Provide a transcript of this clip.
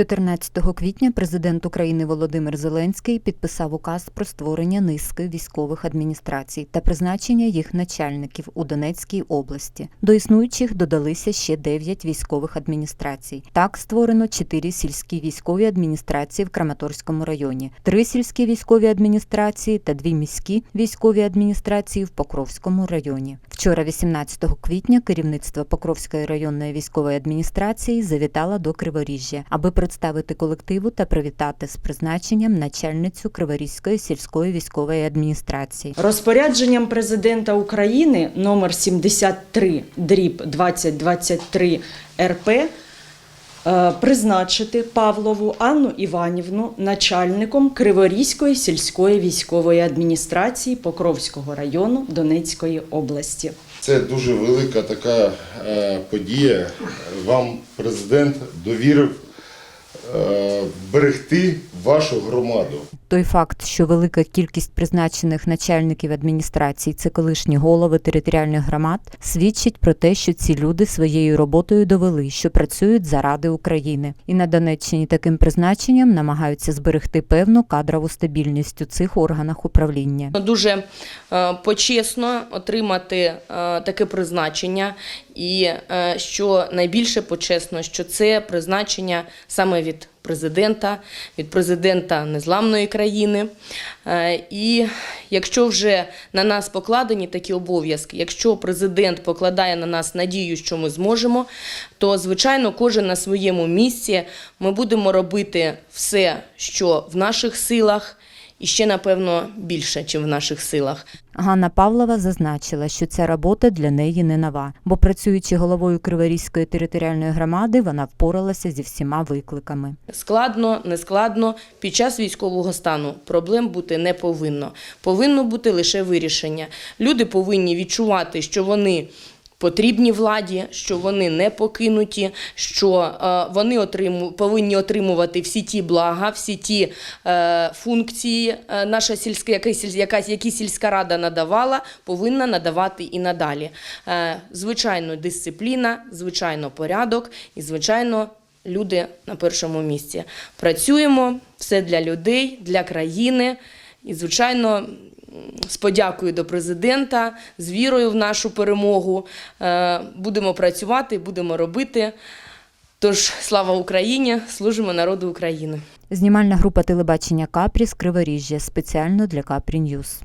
14 квітня президент України Володимир Зеленський підписав указ про створення низки військових адміністрацій та призначення їх начальників у Донецькій області. До існуючих додалися ще 9 військових адміністрацій. Так створено 4 сільські військові адміністрації в Краматорському районі, 3 сільські військові адміністрації та 2 міські військові адміністрації в Покровському районі. Вчора, 18 квітня, керівництво Покровської районної військової адміністрації завітало до Криворіжжя, аби представити колективу та привітати з призначенням начальницю Криворізької сільської військової адміністрації. Розпорядженням президента України номер 73 дріб 2023 РП е, призначити Павлову Анну Іванівну начальником Криворізької сільської військової адміністрації Покровського району Донецької області. Це дуже велика така е, подія. Вам президент довірив берегти вашу громаду. Той факт, що велика кількість призначених начальників адміністрацій це колишні голови територіальних громад, свідчить про те, що ці люди своєю роботою довели, що працюють заради України, і на Донеччині таким призначенням намагаються зберегти певну кадрову стабільність у цих органах управління. Дуже е, почесно отримати е, таке призначення, і е, що найбільше почесно, що це призначення саме від президента, від президента незламної країни. Е, І якщо вже на нас покладені такі обов'язки, якщо президент покладає на нас надію, що ми зможемо, то звичайно кожен на своєму місці ми будемо робити все, що в наших силах. І ще, напевно, більше, ніж в наших силах. Ганна Павлова зазначила, що ця робота для неї не нова, бо працюючи головою Криворізької територіальної громади, вона впоралася зі всіма викликами. Складно, нескладно, під час військового стану проблем бути не повинно. Повинно бути лише вирішення. Люди повинні відчувати, що вони потрібні владі, що вони не покинуті, що е, вони отриму, повинні отримувати всі ті блага, всі ті е, функції, е, наша сільська, яка, які сільська рада надавала, повинна надавати і надалі. Е, звичайно, дисципліна, звичайно, порядок і, звичайно, люди на першому місці. Працюємо все для людей, для країни і, звичайно, з подякою до президента, з вірою в нашу перемогу. Е, Будемо працювати, будемо робити. Тож, слава Україні! Служимо народу України. Знімальна група телебачення Капрі з Криворіжжя спеціально для Капрі Ньюз.